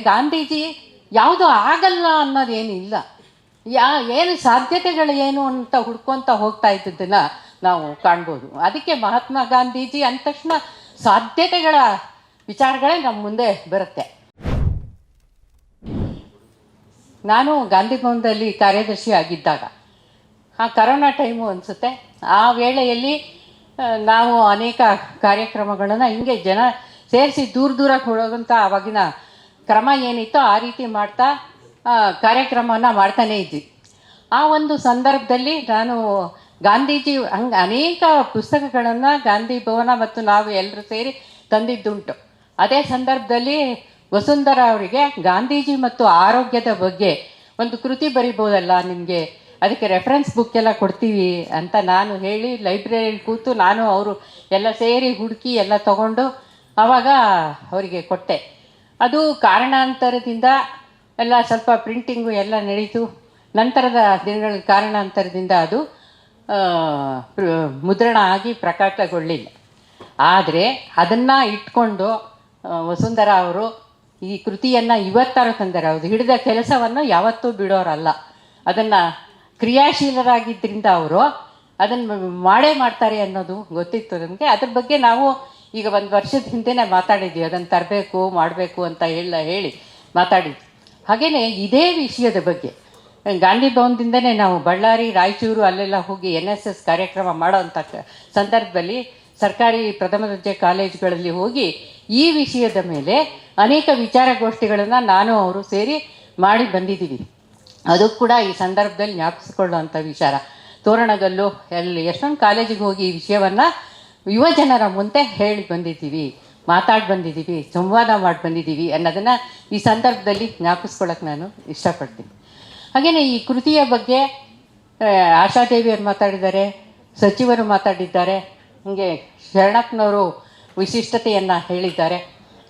ಗಾಂಧೀಜಿ ಯಾವುದು ಆಗಲ್ಲ ಅನ್ನೋದೇನಿಲ್ಲ. ಯಾ, ಏನು ಸಾಧ್ಯತೆಗಳು ಏನು ಅಂತ ಹುಡ್ಕೊಂತ ಹೋಗ್ತಾ ಇದ್ದದ್ದನ್ನ ನಾವು ಕಾಣ್ಬೋದು. ಅದಕ್ಕೆ ಮಹಾತ್ಮ ಗಾಂಧೀಜಿ ಅಂದ ತಕ್ಷಣ ಸಾಧ್ಯತೆಗಳ ವಿಚಾರಗಳೇ ನಮ್ಮ ಮುಂದೆ ಬರುತ್ತೆ. ನಾನು ಗಾಂಧಿ ಭವನದಲ್ಲಿ ಕಾರ್ಯದರ್ಶಿ ಆಗಿದ್ದಾಗ ಆ ಕರೋನಾ ಟೈಮು ಅನಿಸುತ್ತೆ. ಆ ವೇಳೆಯಲ್ಲಿ ನಾವು ಅನೇಕ ಕಾರ್ಯಕ್ರಮಗಳನ್ನು ಹಿಂಗೆ ಜನ ಸೇರಿಸಿ ದೂರ ದೂರಕ್ಕೆ ಹೋಗೋದಂಥ ಆವಾಗಿನ ಕ್ರಮ ಏನಿತ್ತೋ ಆ ರೀತಿ ಮಾಡ್ತಾ ಕಾರ್ಯಕ್ರಮವನ್ನು ಮಾಡ್ತಾನೇ ಇದ್ವಿ. ಆ ಒಂದು ಸಂದರ್ಭದಲ್ಲಿ ನಾನು ಗಾಂಧೀಜಿ, ಹಂಗೆ ಅನೇಕ ಪುಸ್ತಕಗಳನ್ನು ಗಾಂಧಿ ಭವನ ಮತ್ತು ನಾವು ಎಲ್ಲರೂ ಸೇರಿ ತಂದಿದ್ದುಂಟು. ಅದೇ ಸಂದರ್ಭದಲ್ಲಿ ವಸುಂಧರ ಅವರಿಗೆ ಗಾಂಧೀಜಿ ಮತ್ತು ಆರೋಗ್ಯದ ಬಗ್ಗೆ ಒಂದು ಕೃತಿ ಬರಿಬೋದಲ್ಲ ನಿಮಗೆ, ಅದಕ್ಕೆ ರೆಫರೆನ್ಸ್ ಬುಕ್ ಎಲ್ಲ ಕೊಡ್ತೀವಿ ಅಂತ ನಾನು ಹೇಳಿ ಲೈಬ್ರರಿಯಲ್ಲಿ ಕೂತು ನಾನು, ಅವರು ಎಲ್ಲ ಸೇರಿ ಹುಡುಕಿ ಎಲ್ಲ ತಗೊಂಡು ಆವಾಗ ಅವರಿಗೆ ಕೊಟ್ಟೆ. ಅದು ಕಾರಣಾಂತರದಿಂದ ಎಲ್ಲ ಸ್ವಲ್ಪ ಪ್ರಿಂಟಿಂಗು ಎಲ್ಲ ನಡೀತು. ನಂತರದ ದಿನಗಳ ಕಾರಣಾಂತರದಿಂದ ಅದು ಮುದ್ರಣ ಆಗಿ ಪ್ರಕಟಗೊಳ್ಳಿಲ್ಲ. ಆದರೆ ಅದನ್ನು ಇಟ್ಕೊಂಡು ವಸುಂಧರ ಅವರು ಈ ಕೃತಿಯನ್ನು ಇವತ್ತಾರು ತಂದರೆ ಅವರು ಹಿಡಿದ ಕೆಲಸವನ್ನು ಯಾವತ್ತೂ ಬಿಡೋರಲ್ಲ. ಅದನ್ನು ಕ್ರಿಯಾಶೀಲರಾಗಿದ್ದರಿಂದ ಅವರು ಅದನ್ನು ಮಾಡೇ ಮಾಡ್ತಾರೆ ಅನ್ನೋದು ಗೊತ್ತಿತ್ತು ನಮಗೆ. ಅದ್ರ ಬಗ್ಗೆ ನಾವು ಈಗ ಒಂದು ವರ್ಷದ ಹಿಂದೆನೇ ಮಾತಾಡಿದ್ವಿ ಅದನ್ನು ತರಬೇಕು, ಮಾಡಬೇಕು ಅಂತ ಹೇಳ ಹೇಳಿ ಮಾತಾಡಿದ್ವಿ ಹಾಗೆಯೇ ಇದೇ ವಿಷಯದ ಬಗ್ಗೆ, ಗಾಂಧಿ ಭವನದಿಂದನೇ ನಾವು ಬಳ್ಳಾರಿ, ರಾಯಚೂರು ಅಲ್ಲೆಲ್ಲ ಹೋಗಿ ಎನ್ ಎಸ್ ಎಸ್ ಕಾರ್ಯಕ್ರಮ ಮಾಡೋವಂಥ ಸಂದರ್ಭದಲ್ಲಿ ಸರ್ಕಾರಿ ಪ್ರಥಮ ದರ್ಜೆ ಕಾಲೇಜುಗಳಲ್ಲಿ ಹೋಗಿ ಈ ವಿಷಯದ ಮೇಲೆ ಅನೇಕ ವಿಚಾರಗೋಷ್ಠಿಗಳನ್ನು ನಾನು ಅವರು ಸೇರಿ ಮಾಡಿ ಬಂದಿದ್ದೀವಿ. ಅದು ಕೂಡ ಈ ಸಂದರ್ಭದಲ್ಲಿ ಜ್ಞಾಪಿಸಿಕೊಳ್ಳುವಂಥ ವಿಚಾರ. ತೋರಣಗಲ್ಲು, ಎಲ್ಲಿ ಎಷ್ಟೊಂದು ಕಾಲೇಜಿಗೆ ಹೋಗಿ ಈ ವಿಷಯವನ್ನು ಯುವ ಜನರ ಮುಂದೆ ಹೇಳಿ ಬಂದಿದ್ದೀವಿ, ಮಾತಾಡಿ ಬಂದಿದ್ದೀವಿ, ಸಂವಾದ ಮಾಡಿ ಬಂದಿದ್ದೀವಿ ಅನ್ನೋದನ್ನು ಈ ಸಂದರ್ಭದಲ್ಲಿ ಜ್ಞಾಪಿಸ್ಕೊಳ್ಳೋಕೆ ನಾನು ಇಷ್ಟಪಡ್ತೀನಿ. ಹಾಗೆಯೇ ಈ ಕೃತಿಯ ಬಗ್ಗೆ ಆಶಾದೇವಿಯವರು ಮಾತಾಡಿದ್ದಾರೆ, ಸಚಿವರು ಮಾತಾಡಿದ್ದಾರೆ, ಹೀಗೆ ಶರಣಪ್ಪನವರು ವಿಶಿಷ್ಟತೆಯನ್ನು ಹೇಳಿದ್ದಾರೆ.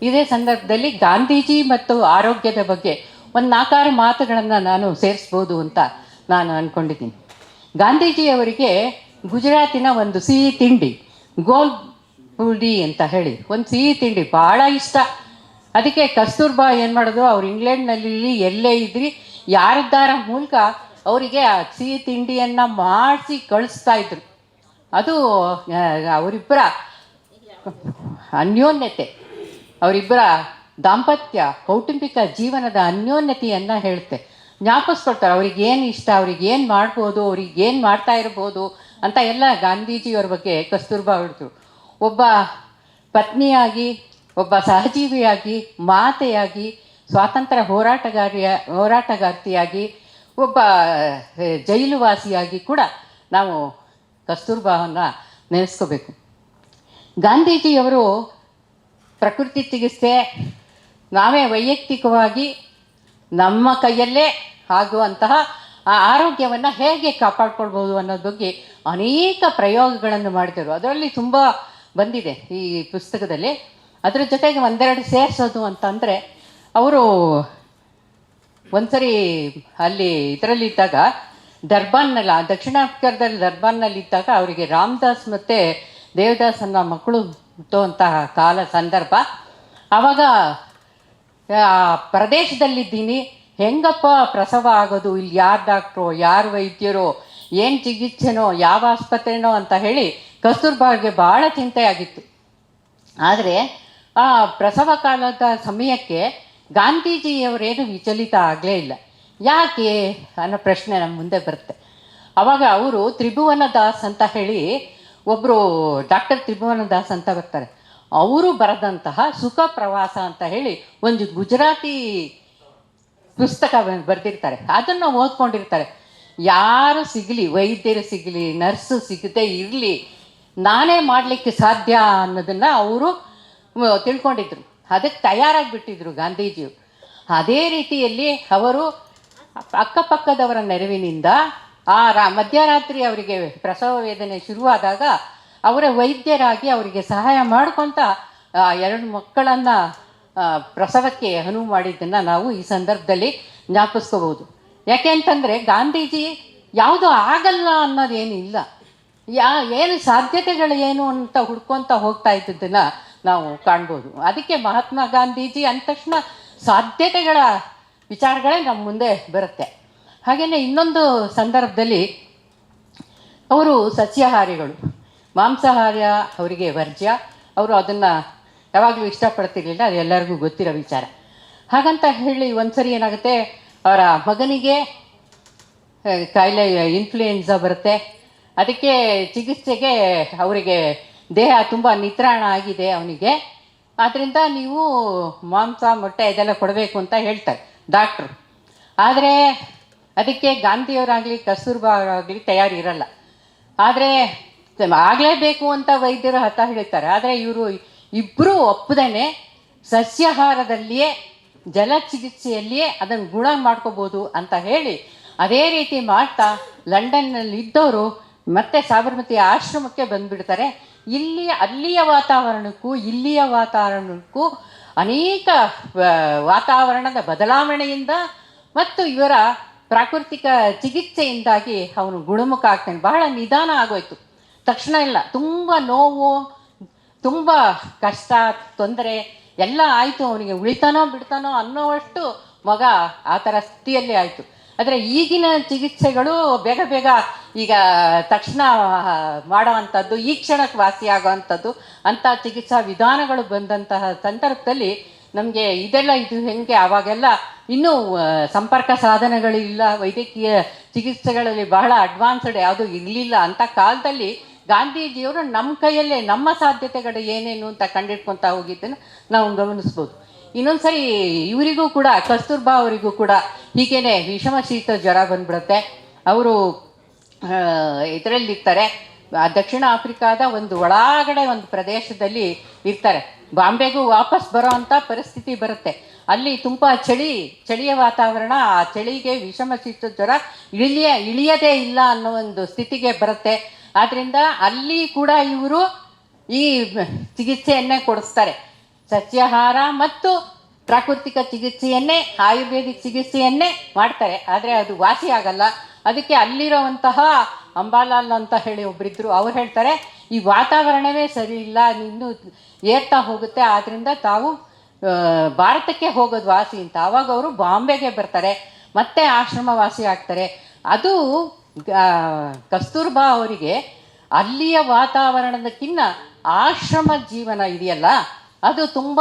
ಇದೇ ಸಂದರ್ಭದಲ್ಲಿ ಗಾಂಧೀಜಿ ಮತ್ತು ಆರೋಗ್ಯದ ಬಗ್ಗೆ ಒಂದು ನಾಲ್ಕಾರು ಮಾತುಗಳನ್ನು ನಾನು ಸೇರಿಸ್ಬೋದು ಅಂತ ನಾನು ಅಂದ್ಕೊಂಡಿದ್ದೀನಿ ಗಾಂಧೀಜಿಯವರಿಗೆ ಗುಜರಾತಿನ ಒಂದು ಸಿಹಿ ತಿಂಡಿ ಗೋಲ್ ಪುಡಿ ಅಂತ ಹೇಳಿ, ಒಂದು ಸಿಹಿ ತಿಂಡಿ ಭಾಳ ಇಷ್ಟ. ಅದಕ್ಕೆ ಕಸ್ತೂರ್ಬಾ ಏನು ಮಾಡೋದು, ಅವ್ರು ಇಂಗ್ಲೆಂಡ್ನಲ್ಲಿ ಎಲ್ಲೇ ಇದ್ರಿ, ಯಾರಿದ್ದಾರ ಮೂಲಕ ಅವರಿಗೆ ಆ ಸಿಹಿ ತಿಂಡಿಯನ್ನು ಮಾಡಿಸಿ ಕಳಿಸ್ತಾ ಇದ್ರು. ಅದು ಅವರಿಬ್ಬರ ಅನ್ಯೋನ್ಯತೆ, ಅವರಿಬ್ಬರ ದಾಂಪತ್ಯ, ಕೌಟುಂಬಿಕ ಜೀವನದ ಅನ್ಯೋನ್ಯತೆಯನ್ನು ಹೇಳುತ್ತೆ. ಜ್ಞಾಪಿಸ್ಕೊಳ್ತಾರೆ ಅವ್ರಿಗೆ ಏನು ಇಷ್ಟ ಅವ್ರಿಗೆ ಏನು ಮಾಡ್ಬೋದು ಅವ್ರಿಗೆ ಏನು ಮಾಡ್ತಾ ಇರ್ಬೋದು ಅಂತ ಎಲ್ಲ ಗಾಂಧೀಜಿಯವ್ರ ಬಗ್ಗೆ ಕಸ್ತೂರ್ಬಾ ಹೊಡೆದ್ರು ಒಬ್ಬ ಪತ್ನಿಯಾಗಿ, ಒಬ್ಬ ಸಹಜೀವಿಯಾಗಿ, ಮಾತೆಯಾಗಿ, ಸ್ವಾತಂತ್ರ್ಯ ಹೋರಾಟಗಾರಿಯ, ಹೋರಾಟಗಾರ್ತಿಯಾಗಿ, ಒಬ್ಬ ಜೈಲುವಾಸಿಯಾಗಿ ಕೂಡ ನಾವು ಕಸ್ತೂರ್ಬಾವನ್ನು ನೆನೆಸ್ಕೋಬೇಕು. ಗಾಂಧೀಜಿಯವರು ಪ್ರಕೃತಿ ಚಿಕಿತ್ಸೆ, ನಾವೇ ವೈಯಕ್ತಿಕವಾಗಿ ನಮ್ಮ ಕೈಯಲ್ಲೇ ಆಗುವಂತಹ ಆ ಆರೋಗ್ಯವನ್ನು ಹೇಗೆ ಕಾಪಾಡ್ಕೊಳ್ಬೋದು ಅನ್ನೋದ್ರ ಬಗ್ಗೆ ಅನೇಕ ಪ್ರಯೋಗಗಳನ್ನು ಮಾಡಿದರು ಅದರಲ್ಲಿ ತುಂಬ ಬಂದಿದೆ ಈ ಪುಸ್ತಕದಲ್ಲಿ. ಅದರ ಜೊತೆಗೆ ಒಂದೆರಡು ಸೇರಿಸೋದು ಅಂತಂದರೆ, ಅವರು ಒಂದ್ಸರಿ ಅಲ್ಲಿ ಇದರಲ್ಲಿದ್ದಾಗ ದರ್ಬಾನ್ನಲ್ಲಿ, ದಕ್ಷಿಣ ಆಫ್ರಿಕಾದಲ್ಲಿ ದರ್ಬಾನ್ನಲ್ಲಿದ್ದಾಗ ಅವರಿಗೆ ರಾಮದಾಸ್ ಮತ್ತು ದೇವದಾಸ್ ಅನ್ನೋ ಮಕ್ಕಳು ಹುಟ್ಟುವಂತಹ ಕಾಲ, ಸಂದರ್ಭ. ಆವಾಗ ಪ್ರದೇಶದಲ್ಲಿದ್ದೀನಿ ಹೆಂಗಪ್ಪ ಪ್ರಸವ ಆಗೋದು ಇಲ್ಲಿ ಯಾರು ಡಾಕ್ಟ್ರು ಯಾರು ವೈದ್ಯರು? ಏನು ಚಿಕಿತ್ಸೆನೋ, ಯಾವ ಆಸ್ಪತ್ರೆನೋ ಅಂತ ಹೇಳಿ ಕಸ್ತೂರ್ಬಾಗೆ ಭಾಳ ಚಿಂತೆಯಾಗಿತ್ತು. ಆದರೆ ಆ ಪ್ರಸವ ಕಾಲದ ಸಮಯಕ್ಕೆ ಗಾಂಧೀಜಿಯವರೇನು ವಿಚಲಿತ ಆಗಲೇ ಇಲ್ಲ. ಯಾಕೆ ಅನ್ನೋ ಪ್ರಶ್ನೆ ನಮ್ಮ ಮುಂದೆ ಬರುತ್ತೆ. ಅವಾಗ ಅವರು ತ್ರಿಭುವನ ದಾಸ್ ಅಂತ ಹೇಳಿ ಒಬ್ಬರು ಡಾಕ್ಟರ್ ತ್ರಿಭುವನ ದಾಸ್ ಅಂತ ಬರ್ತಾರೆ. ಅವರು ಬರೆದಂತಹ ಸುಖ ಪ್ರವಾಸ ಅಂತ ಹೇಳಿ ಒಂದು ಗುಜರಾತಿ ಪುಸ್ತಕ ಬರೆದಿರ್ತಾರೆ. ಅದನ್ನು ಓದ್ಕೊಂಡಿರ್ತಾರೆ. ಯಾರು ಸಿಗಲಿ, ವೈದ್ಯರು ಸಿಗಲಿ, ನರ್ಸು ಸಿಗದೆ ಇರಲಿ, ನಾನೇ ಮಾಡಲಿಕ್ಕೆ ಸಾಧ್ಯ ಅನ್ನೋದನ್ನು ಅವರು ತಿಳ್ಕೊಂಡಿದ್ರು. ಅದಕ್ಕೆ ತಯಾರಾಗಿಬಿಟ್ಟಿದ್ರು ಗಾಂಧೀಜಿಯವರು ಅದೇ ರೀತಿಯಲ್ಲಿ ಅವರು ಅಕ್ಕಪಕ್ಕದವರ ನೆರವಿನಿಂದ ಆ ರಾ, ಮಧ್ಯರಾತ್ರಿ ಅವರಿಗೆ ಪ್ರಸವ ವೇದನೆ ಶುರುವಾದಾಗ ಅವರ ವೈದ್ಯರಾಗಿ ಅವರಿಗೆ ಸಹಾಯ ಮಾಡ್ಕೊತ ಎರಡು ಮಕ್ಕಳನ್ನು ಪ್ರಸವಕ್ಕೆ ಅನುವು ಮಾಡಿದ್ದನ್ನು ನಾವು ಈ ಸಂದರ್ಭದಲ್ಲಿ ಜ್ಞಾಪಿಸ್ಕೋಬಹುದು. ಯಾಕೆ ಅಂತಂದರೆ ಗಾಂಧೀಜಿ ಯಾವುದು ಆಗಲ್ಲ ಅನ್ನೋದೇನಿಲ್ಲ ಯಾ, ಏನು ಸಾಧ್ಯತೆಗಳು ಏನು ಅಂತ ಹುಡ್ಕೊತ ಹೋಗ್ತಾ ಇದ್ದದ್ದನ್ನು ನಾವು ಕಾಣ್ಬೋದು. ಅದಕ್ಕೆ ಮಹಾತ್ಮ ಗಾಂಧೀಜಿ ಅಂದ ತಕ್ಷಣ ಸಾಧ್ಯತೆಗಳ ವಿಚಾರಗಳೇ ನಮ್ಮ ಮುಂದೆ ಬರುತ್ತೆ. ಹಾಗೆಯೇ ಇನ್ನೊಂದು ಸಂದರ್ಭದಲ್ಲಿ ಅವರು ಸಸ್ಯಾಹಾರಿಗಳು, ಮಾಂಸಾಹಾರ, ಅವರಿಗೆ ವರ್ಜ್ಯ, ಅವರು ಅದನ್ನು ಯಾವಾಗಲೂ ಇಷ್ಟಪಡ್ತಿರ್ಲಿಲ್ಲ, ಅದು ಎಲ್ಲರಿಗೂ ಗೊತ್ತಿರೋ ವಿಚಾರ. ಹಾಗಂತ ಹೇಳಿ ಒಂದ್ಸರಿ ಏನಾಗುತ್ತೆ, ಅವರ ಮಗನಿಗೆ ಕಾಯಿಲೆ ಇನ್ಫ್ಲೂಯೆನ್ಸಾ ಬರುತ್ತೆ. ಅದಕ್ಕೆ ಚಿಕಿತ್ಸೆಗೆ ಅವರಿಗೆ ದೇಹ ತುಂಬ ನಿತ್ರಾಣ ಆಗಿದೆ ಅವನಿಗೆ. ಆದ್ದರಿಂದ ನೀವು ಮಾಂಸ, ಮೊಟ್ಟೆ ಇದೆಲ್ಲ ಕೊಡಬೇಕು ಅಂತ ಹೇಳ್ತಾರೆ ಡಾಕ್ಟ್ರು. ಆದರೆ ಅದಕ್ಕೆ ಗಾಂಧಿಯವರಾಗಲಿ ಕಸ್ತೂರ್ಬಾ ಅವರಾಗಲಿ ತಯಾರಿ ಇರಲ್ಲ ಆದರೆ, ಆಗಲೇಬೇಕು ಅಂತ ವೈದ್ಯರು ಹತ ಹೇಳ್ತಾರೆ. ಆದರೆ ಇವರು ಇಬ್ಬರೂ ಒಪ್ಪದೇನೆ ಸಸ್ಯಾಹಾರದಲ್ಲಿಯೇ ಜಲ ಚಿಕಿತ್ಸೆಯಲ್ಲಿಯೇ ಅದನ್ನು ಗುಣ ಮಾಡ್ಕೋಬೋದು ಅಂತ ಹೇಳಿ ಅದೇ ರೀತಿ ಮಾಡ್ತಾ ಲಂಡನ್ನಲ್ಲಿ ಇದ್ದವರು ಮತ್ತೆ ಸಾಬರಮತಿ ಆಶ್ರಮಕ್ಕೆ ಬಂದುಬಿಡ್ತಾರೆ. ಇಲ್ಲಿಯ, ಅಲ್ಲಿಯ ವಾತಾವರಣಕ್ಕೂ, ಇಲ್ಲಿಯ ವಾತಾವರಣಕ್ಕೂ ಅನೇಕ ವಾತಾವರಣದ ಬದಲಾವಣೆಯಿಂದ ಮತ್ತು ಇವರ ಪ್ರಾಕೃತಿಕ ಚಿಕಿತ್ಸೆಯಿಂದಾಗಿ ಅವನು ಗುಣಮುಖ ಆಗ್ತಾನೆ. ಬಹಳ ನಿಧಾನ ಆಗೋಯ್ತು. ತಕ್ಷಣ ಇಲ್ಲ, ತುಂಬ ನೋವು ತುಂಬ ಕಷ್ಟ, ತೊಂದರೆ ಎಲ್ಲ ಆಯಿತು ಅವನಿಗೆ. ಉಳಿತಾನೋ ಬಿಡ್ತಾನೋ ಅನ್ನೋವಷ್ಟು ಮಗ ಆ ಥರ ಸ್ಥಿತಿಯಲ್ಲಿ ಆಯಿತು. ಆದರೆ ಈಗಿನ ಚಿಕಿತ್ಸೆಗಳು ಬೇಗ ಬೇಗ ಈಗ ತಕ್ಷಣ ಮಾಡೋವಂಥದ್ದು, ಈ ಕ್ಷಣಕ್ಕೆ ವಾಸಿ ಆಗೋವಂಥದ್ದು ಅಂಥ ಚಿಕಿತ್ಸಾ ವಿಧಾನಗಳು ಬಂದಂತಹ ಸಂದರ್ಭದಲ್ಲಿ ನಮಗೆ ಇದೆಲ್ಲ, ಇದು ಹೆಂಗೆ ಆವಾಗೆಲ್ಲ ಇನ್ನೂ ಸಂಪರ್ಕ ಸಾಧನಗಳಿಲ್ಲ, ವೈದ್ಯಕೀಯ ಚಿಕಿತ್ಸೆಗಳಲ್ಲಿ ಬಹಳ ಅಡ್ವಾನ್ಸ್ಡ್ ಯಾವುದೂ ಇರಲಿಲ್ಲ. ಅಂಥ ಕಾಲದಲ್ಲಿ ಗಾಂಧೀಜಿಯವರು ನಮ್ಮ ಕೈಯಲ್ಲೇ ನಮ್ಮ ಸಾಧ್ಯತೆಗಳು ಏನೇನು ಅಂತ ಕಂಡಿಡ್ಕೊತಾ ಹೋಗಿದ್ದನ್ನು ನಾವು ಗಮನಿಸ್ಬೋದು. ಇನ್ನೊಂದು ಸರಿ ಇವರಿಗೂ ಕೂಡ, ಕಸ್ತೂರ್ಬಾ ಅವರಿಗೂ ಕೂಡ ಹೀಗೇನೆ ವಿಷಮ ಶೀತ ಜ್ವರ ಬಂದ್ಬಿಡುತ್ತೆ. ಅವರು ಇದರಲ್ಲಿರ್ತಾರೆ. ದಕ್ಷಿಣ ಆಫ್ರಿಕಾದ ಒಂದು ಒಳಗಡೆ ಒಂದು ಪ್ರದೇಶದಲ್ಲಿ ಇರ್ತಾರೆ. ಬಾಂಬೆಗೂ ವಾಪಸ್ ಬರೋ ಅಂಥ ಪರಿಸ್ಥಿತಿ ಬರುತ್ತೆ. ಅಲ್ಲಿ ತುಂಬ ಚಳಿ, ಚಳಿಯ ವಾತಾವರಣ, ಆ ಚಳಿಗೆ ವಿಷಮ ಶೀತ ಜ್ವರ ಇಳಿಯ, ಇಳಿಯದೇ ಇಲ್ಲ ಅನ್ನೋ ಒಂದು ಸ್ಥಿತಿಗೆ ಬರುತ್ತೆ. ಆದ್ದರಿಂದ ಅಲ್ಲಿ ಕೂಡ ಇವರು ಈ ಚಿಕಿತ್ಸೆಯನ್ನೇ ಕೊಡಿಸ್ತಾರೆ. ಸಸ್ಯಾಹಾರ ಮತ್ತು ಪ್ರಾಕೃತಿಕ ಚಿಕಿತ್ಸೆಯನ್ನೇ, ಆಯುರ್ವೇದಿಕ್ ಚಿಕಿತ್ಸೆಯನ್ನೇ ಮಾಡ್ತಾರೆ. ಆದರೆ ಅದು ವಾಸಿ ಆಗಲ್ಲ. ಅದಕ್ಕೆ ಅಲ್ಲಿರೋವಂತಹ ಅಂಬಾಲಾಲ್ ಅಂತ ಹೇಳಿ ಒಬ್ಬರಿದ್ರು ಅವ್ರು ಹೇಳ್ತಾರೆ, ಈ ವಾತಾವರಣವೇ ಸರಿ ಇಲ್ಲ ಇನ್ನೂ ಏರ್ತಾ ಹೋಗುತ್ತೆ ಆದ್ದರಿಂದ ತಾವು ಭಾರತಕ್ಕೆ ಹೋಗೋದು ವಾಸಿ. ಅಂತ. ಅವಾಗ ಅವರು ಬಾಂಬೆಗೆ ಬರ್ತಾರೆ. ಮತ್ತೆ ಆಶ್ರಮ ವಾಸಿ ಆಗ್ತಾರೆ. ಅದು ಕಸ್ತೂರ್ಬಾ ಅವರಿಗೆ ಅಲ್ಲಿಯ ವಾತಾವರಣದಕ್ಕಿಂತ ಆಶ್ರಮ ಜೀವನ ಇದೆಯಲ್ಲ, ಅದು ತುಂಬ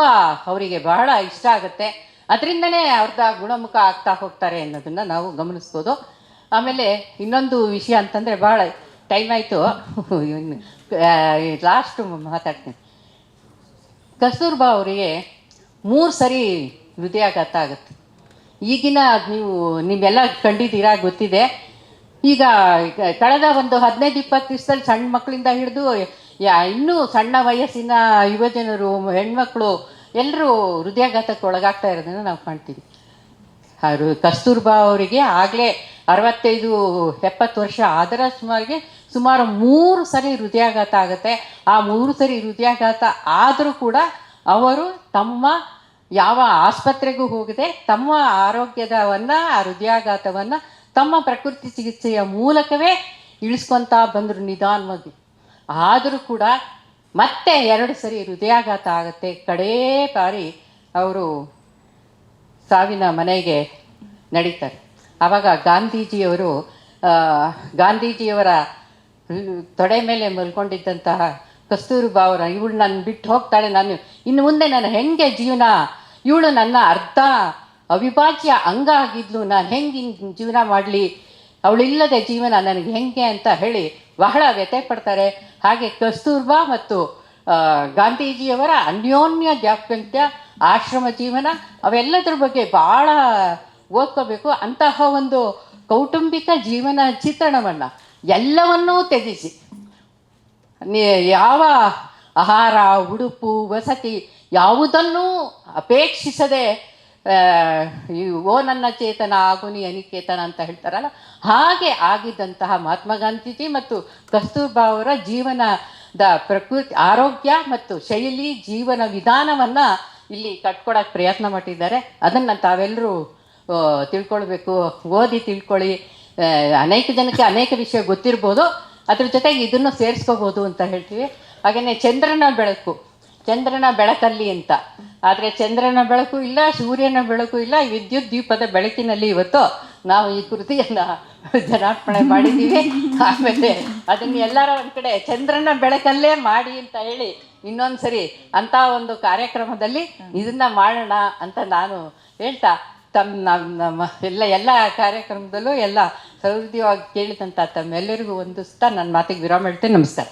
ಅವರಿಗೆ ಬಹಳ ಇಷ್ಟ ಆಗುತ್ತೆ. ಅದರಿಂದನೇ ಅವ್ರದ್ದ ಗುಣಮುಖ ಆಗ್ತಾ ಹೋಗ್ತಾರೆ ಅನ್ನೋದನ್ನು ನಾವು ಗಮನಿಸ್ಬೋದು. ಆಮೇಲೆ ಇನ್ನೊಂದು ವಿಷಯ ಅಂತಂದರೆ ಭಾಳ ಟೈಮ್ ಆಯಿತು. ಲಾಸ್ಟು ಮಾತಾಡ್ತೀನಿ. ಕಸ್ತೂರ್ಬಾ ಅವರಿಗೆ ಮೂರು ಸರಿ ಹೃದಯಾಘಾತ ಆಗುತ್ತೆ. ಈಗಿನ ನೀವು ನೀವೆಲ್ಲ ಕಂಡಿದ್ದೀರಾ, ಗೊತ್ತಿದೆ. ಈಗ ಕಳೆದ ಒಂದು ಹದಿನೈದು, ಇಪ್ಪತ್ತು ದಿವಸದಲ್ಲಿ ಸಣ್ಣ ಮಕ್ಕಳಿಂದ ಹಿಡಿದು, ಯಾ, ಇನ್ನೂ ಸಣ್ಣ ವಯಸ್ಸಿನ ಯುವಜನರು, ಹೆಣ್ಮಕ್ಳು ಎಲ್ಲರೂ ಹೃದಯಾಘಾತಕ್ಕೆ ಒಳಗಾಗ್ತಾ ಇರೋದನ್ನು ನಾವು ಕಾಣ್ತೀವಿ. ಅವರು ಕಸ್ತೂರ್ಬಾ ಅವರಿಗೆ ಆಗಲೇ ಅರವತ್ತೈದು, ಎಪ್ಪತ್ತು ವರ್ಷ ಅದರ ಸುಮಾರಿಗೆ ಸುಮಾರು ಮೂರು ಸರಿ ಹೃದಯಾಘಾತ ಆಗುತ್ತೆ. ಆ ಮೂರು ಸರಿ ಹೃದಯಾಘಾತ ಆದರೂ ಕೂಡ ಅವರು ತಮ್ಮ ಯಾವ ಆಸ್ಪತ್ರೆಗೂ ಹೋಗದೆ ತಮ್ಮ ಆರೋಗ್ಯದವನ್ನು ಆ ಹೃದಯಾಘಾತವನ್ನು ತಮ್ಮ ಪ್ರಕೃತಿ ಚಿಕಿತ್ಸೆಯ ಮೂಲಕವೇ ಇಳಿಸ್ಕೊತಾ ಬಂದರು ನಿಧಾನವಾಗಿ. ಆದರೂ ಕೂಡ ಮತ್ತೆ ಎರಡು ಸರಿ ಹೃದಯಾಘಾತ ಆಗುತ್ತೆ. ಕಡೇ ಬಾರಿ ಅವರು ಸಾವಿನ ಮನೆಗೆ ನಡೀತಾರೆ. ಆವಾಗ ಗಾಂಧೀಜಿಯವರು ಗಾಂಧೀಜಿಯವರ ತೊಡೆ ಮೇಲೆ ಮಲ್ಕೊಂಡಿದ್ದಂತಹ ಕಸ್ತೂರ್ಬಾ ಅವರ ಇವಳು ನಾನು ಬಿಟ್ಟು ಹೋಗ್ತಾಳೆ, ನಾನು ಇನ್ನು ಮುಂದೆ ನಾನು ಹೆಂಗೆ ಜೀವನ, ಇವಳು ನನ್ನ ಅರ್ಧ ಅವಿಭಾಜ್ಯ ಅಂಗ ಆಗಿದ್ಲು ನಾನು ಹೆಂಗೆ ಹಿಂಗೆ ಜೀವನ ಮಾಡಲಿ? ಅವಳಿಲ್ಲದೆ ಜೀವನ ನನಗೆ ಹೆಂಗೆ ಅಂತ ಹೇಳಿ ಬಹಳ ವ್ಯಥೆ ಪಡ್ತಾರೆ. ಹಾಗೆ ಕಸ್ತೂರ್ಬಾ ಮತ್ತು ಗಾಂಧೀಜಿಯವರ ಅನ್ಯೋನ್ಯ ಜಾಪ್ಯಂತ್ಯ ಆಶ್ರಮ ಜೀವನ, ಅವೆಲ್ಲದ್ರ ಬಗ್ಗೆ ಭಾಳ ಓದ್ಕೋಬೇಕು. ಅಂತಹ ಒಂದು ಕೌಟುಂಬಿಕ ಜೀವನ ಚಿತ್ರಣವನ್ನು ಎಲ್ಲವನ್ನೂ ತ್ಯಜಿಸಿ. ಯಾವ ಆಹಾರ, ಉಡುಪು, ವಸತಿ ಯಾವುದನ್ನೂ ಅಪೇಕ್ಷಿಸದೆ ಈ ಓ ನನ್ನ ಚೇತನ ಆಗುನಿ ಅನಿಕೇತನ ಅಂತ ಹೇಳ್ತಾರಲ್ಲ, ಹಾಗೆ ಆಗಿದ್ದಂತಹ ಮಹಾತ್ಮ ಗಾಂಧೀಜಿ ಮತ್ತು ಕಸ್ತೂರ್ಬಾ ಅವರ ಜೀವನದ ಪ್ರಕೃತಿ, ಆರೋಗ್ಯ ಮತ್ತು ಶೈಲಿ, ಜೀವನ ವಿಧಾನವನ್ನು ಇಲ್ಲಿ ಕಟ್ಕೊಡಕ್ಕೆ ಪ್ರಯತ್ನ ಮಾಡಿದ್ದಾರೆ ಅದನ್ನು ತಾವೆಲ್ಲರೂ ತಿಳ್ಕೊಳ್ಬೇಕು, ಓದಿ ತಿಳ್ಕೊಳ್ಳಿ. ಅನೇಕ ಜನಕ್ಕೆ ಅನೇಕ ವಿಷಯ ಗೊತ್ತಿರ್ಬೋದು. ಅದ್ರ ಜೊತೆಗೆ ಇದನ್ನು ಸೇರಿಸ್ಕೋಬೋದು ಅಂತ ಹೇಳ್ತೀವಿ. ಹಾಗೆಯೇ ಚಂದ್ರನ ಬೆಳಕು. ಚಂದ್ರನ ಬೆಳಕಲ್ಲಿ ಅಂತ. ಆದರೆ ಚಂದ್ರನ ಬೆಳಕು ಇಲ್ಲ, ಸೂರ್ಯನ ಬೆಳಕು ಇಲ್ಲ ವಿದ್ಯುತ್ ದೀಪದ ಬೆಳಕಿನಲ್ಲಿ ಇವತ್ತು ನಾವು ಈ ಕೃತಿಯನ್ನು ಜನಾರ್ಪಣೆ ಮಾಡಿದ್ದೀವಿ. ಆಮೇಲೆ ಅದನ್ನು ಎಲ್ಲರ ಒಂದು ಕಡೆ ಚಂದ್ರನ ಬೆಳಕಲ್ಲೇ ಮಾಡಿ ಅಂತ ಹೇಳಿ ಇನ್ನೊಂದು ಸರಿ ಅಂಥ ಒಂದು ಕಾರ್ಯಕ್ರಮದಲ್ಲಿ ಇದನ್ನು ಮಾಡೋಣ ಅಂತ ನಾನು ಹೇಳ್ತಾ ತಮ್ಮ ನಮ್ಮ ನಮ್ಮ ಎಲ್ಲ ಎಲ್ಲ ಕಾರ್ಯಕ್ರಮದಲ್ಲೂ ಎಲ್ಲ ಸೌಹೃದಯವಾಗಿ ಕೇಳಿದಂಥ ತಮ್ಮೆಲ್ಲರಿಗೂ ಒಂದಿಸ್ತಾ ನನ್ನ ಮಾತಿಗೆ ವಿರಾಮ ಹೇಳ್ತೇನೆ. ನಮಸ್ಕಾರ.